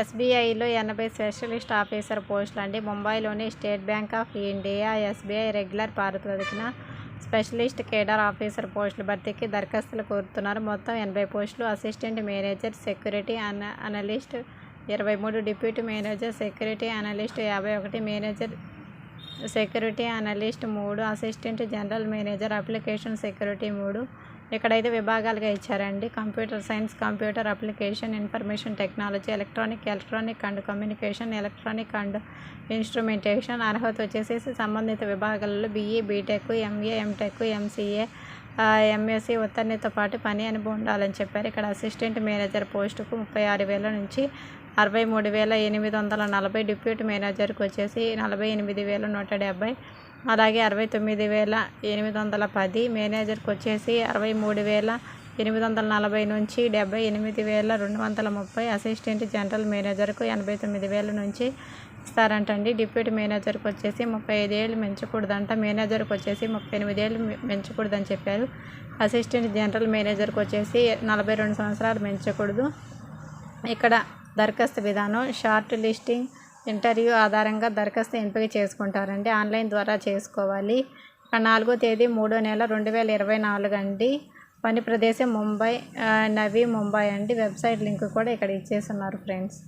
ఎస్బీఐలో ఎనభై specialist officer పోస్టులు అండి ముంబైలోని State Bank of India SBI regular ప్రాతిపదికన స్పెషలిస్ట్ కేడర్ ఆఫీసర్ పోస్టుల భర్తీకి దరఖాస్తులు కోరుతున్నారు. మొత్తం ఎనభై పోస్టులు అసిస్టెంట్ మేనేజర్ సెక్యూరిటీ అన అనలిస్ట్ ఇరవై మూడు డిప్యూటీ మేనేజర్ సెక్యూరిటీ అనలిస్ట్ యాభై ఒకటి మేనేజర్ సెక్యూరిటీ అనలిస్ట్ మూడు assistant general manager application security మూడు ఇక్కడైతే విభాగాలుగా ఇచ్చారండి. Computer science computer application information technology electronic electronic and communication electronic and instrumentation అర్హత వచ్చేసి సంబంధిత విభాగాలలో BE BTech MA MTech MCA MSc ఉత్తర్ణితో పాటు పని అనుభవం ఉండాలని చెప్పారు. ఇక్కడ అసిస్టెంట్ మేనేజర్ పోస్టుకు ముప్పై ఆరు వేల నుంచి అరవై మూడు వేల ఎనిమిది వందల నలభై డిప్యూటీ మేనేజర్కి వచ్చేసి నలభై ఎనిమిది వేల నూట డెబ్బై అలాగే అరవై తొమ్మిది వేల ఎనిమిది వందల పది. మేనేజర్కి వచ్చేసి అరవై మూడు వేల ఎనిమిది వందల నలభై నుంచి డెబ్బై ఎనిమిది వేల రెండు వందల ముప్పై. అసిస్టెంట్ జనరల్ మేనేజర్కు ఎనభై తొమ్మిది వేల నుంచి ఇస్తారంటండి. డిప్యూటీ మేనేజర్కి వచ్చేసి ముప్పై ఐదు ఏళ్ళు పెంచకూడదంట మేనేజర్కి వచ్చేసి ముప్పై ఎనిమిది ఏళ్ళు పెంచకూడదని చెప్పారు. అసిస్టెంట్ జనరల్ మేనేజర్కి వచ్చేసి నలభై రెండు సంవత్సరాలు పెంచకూడదు ఇక్కడ దరఖాస్తు విధానం షార్ట్ లిస్టింగ్ ఇంటర్వ్యూ ఆధారంగా దరఖాస్తు ఎంపిక చేసుకుంటారండి. ఆన్లైన్ ద్వారా చేసుకోవాలి. నాలుగో తేదీ మూడో నెల రెండు వేల ఇరవై నాలుగు అండి. పని ప్రదేశం ముంబై నవీ ముంబై అండి. వెబ్సైట్ లింక్ కూడా ఇక్కడ ఇచ్చేస్తున్నారు ఫ్రెండ్స్.